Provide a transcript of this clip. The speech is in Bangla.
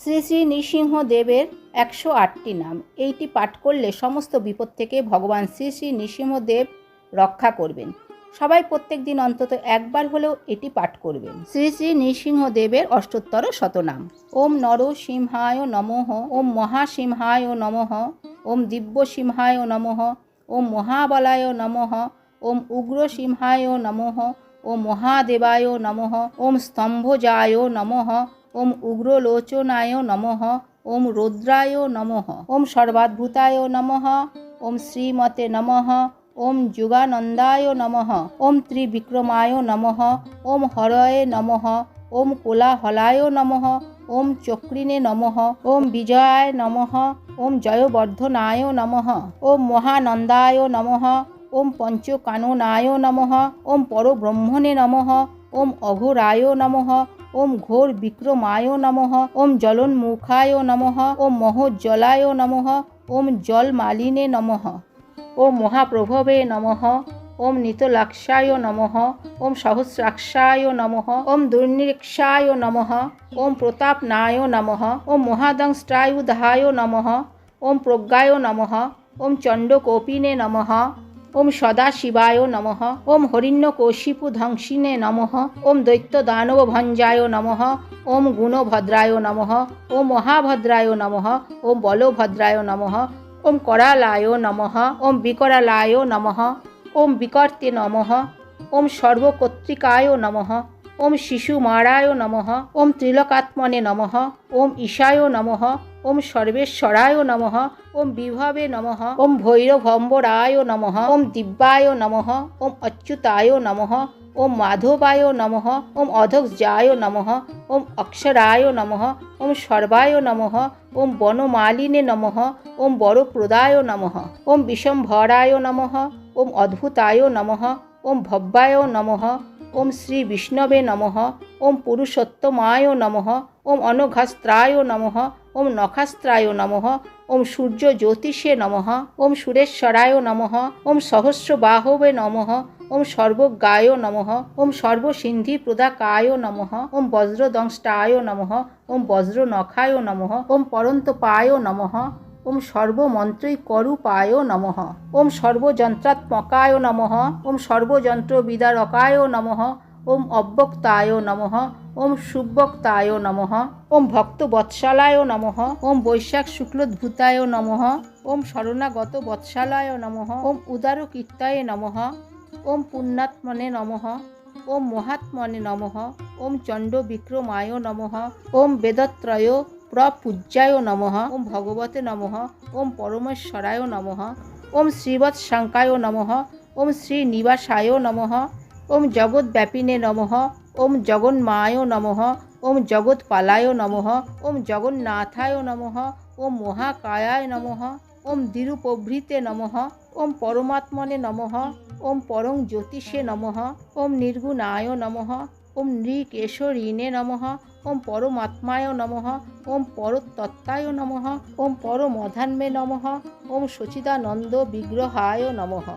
শ্রী শ্রী নৃসিংহদেবের একশো আটটি নাম। এইটি পাঠ করলে সমস্ত বিপদ থেকে ভগবান শ্রী শ্রী নৃসিংহদেব রক্ষা করবেন। সবাই প্রত্যেক দিন অন্তত একবার হলেও এটি পাঠ করবেন। শ্রী শ্রী নৃসিংহদেবের অষ্টোত্তর শতনাম। ওম নর সিংহায় নমঃ, ওম মহাসিংহায় নমঃ, ওম দিব্য সিংহায় নমঃ, ওম মহাবলায় নমঃ, ওম উগ্র সিংহায় নমঃ, ওম মহাদেবায় নমঃ, ওম স্তম্ভজায় নমঃ ওম উগ্রলোচনায় নমঃ ওম রুদ্রায় নমঃ ওম সর্বাদ্ভুতায় নমঃ ওম শ্রীমতে নমঃ ওম যুগানন্দায় নমঃ ওম ত্রিবিক্রমায় নমঃ ওম হরয়ে নমঃ ওম কোলাহলায় নমঃ ওম চক্রিণে নমঃ ওম বিজয়ায় নমঃ ওম জয়বর্ধনায় নমঃ ওম মহানন্দায় নমঃ ওম পঞ্চকাননায় নমঃ ওম পরব্রহ্মণে নমঃ ওম অঘোরায় নমঃ ওম ঘোর বিক্রমায় নমঃ ওম জলন্মুখায় নমঃ ওম মহোজ্জলায় নমঃ ওম জলমালিনে নমঃ ওম মহাপ্রভবে নমঃ ওম নিতলাক্ষায় নমঃ ওম সহস্রাক্ষায় নমঃ ওম দুর্নিরীক্ষায় নমঃ ওম প্রতাপনায় নমঃ ওম মহাদংষ্টায়ুধায় নমঃ ওম প্রজ্ঞায় নমঃ ওম চণ্ডকোপিনে নমঃ ওম সদাশিবায় নম। ওম হরিণ্য কৌশিপু ধ্বংসিনে নম। ওম দৈত্য দানব ভঞ্জায় নম। ওম গুণভদ্রায় নম। ওম মহাভদ্রায় নম। ওম বলভদ্রায় নম। ওম করালায় নম। ওম বিকরালায় নম। ওম বিকর্তে নম। ওম সর্বকর্তৃকায় নমঃ। ওম শিশুমারায় নমঃ ওম ত্রিলোকাত্মনে নমঃ ওম ঈশায় নমঃ ওম সর্বেশ্বরায় নমঃ ওম বিভবে নমঃ ওম ভৈরভম্বরায় নমঃ ওম দিব্যায় নমঃ ওম অচ্যুতায় নমঃ ওম মাধবায় নমঃ ওম অধক্ষ্যায় নমঃ ওম অক্ষরায় নমঃ ওম সর্বায় নমঃ ওম বনমালিনে নমঃ ওম বরপ্রদায় নমঃ ওম বিশ্বম্ভরায় নমঃ ওম অদ্ভুতায় নমঃ ওম ভব্যায় নমঃ ওম শ্রী বিষ্ণবে নমঃ ওম পুরুষোত্তমায় নমঃ ওম অনঘাস্ত্রায় নমঃ ওম নখাস্ত্রায় নমঃ ওম সূর্য জ্যোতিষে নমঃ ওম সুরেশ্বরায় নমঃ ওম সহস্রবাহবে নমঃ ওম সর্বজ্ঞায় নমঃ ওম সর্বসিন্ধি প্রদাকায় নমঃ ওম বজ্রদংষ্টায় নমঃ ওম বজ্রনখায় নমঃ ওম পরন্তপায় নমঃ ওম সর্বমন্ত্রৈকরূপায় নমঃ ওম সর্বযন্ত্রাত্মকায় নমঃ ওম সর্বযন্ত্রবিদারকায় নমঃ ওম অব্যক্তায় নমঃ ওম সুব্যক্তায় নমঃ ওম ভক্তবৎসালায় নমঃ ওম বৈশাখ শুক্লোদ্ভূতায় নমঃ ওম শরণাগত বৎসালায় নমঃ ওম উদারকীর্তায় নমঃ ওম পুণ্যাত্মনে নমঃ ওম মহাত্মনে নমঃ ওম চণ্ডবিক্রমায় নমঃ ওম বেদত্রয় প্রপূজ্যায় নমঃ ওম ভগবতে নমঃ ওম পরমেশ্বরায় নমঃ ওম শ্রীবৎশঙ্কায় নমঃ ওম শ্রীনিবাসায় নমঃ ওম জগদ্ব্যাপিনে নমঃ ওম জগন্মায় নমঃ ওম জগৎপালায় নমঃ ওম জগন্নাথায় নমঃ ওম মহাকায়ায় নমঃ ওম দিরুপভৃতে নমঃ ওম পরমাত্মনে নমঃ ওম পরং জ্যোতিষে নমঃ ওম নির্গুণায় নমঃ ওম নৃকেশরীণে নমঃ ওম পরমাত্মায় নমঃ ওম পরতত্ত্বায় নমঃ ওম পরমধান্মে নমঃ ওম সচিদানন্দ বিগ্রহায় নমঃ।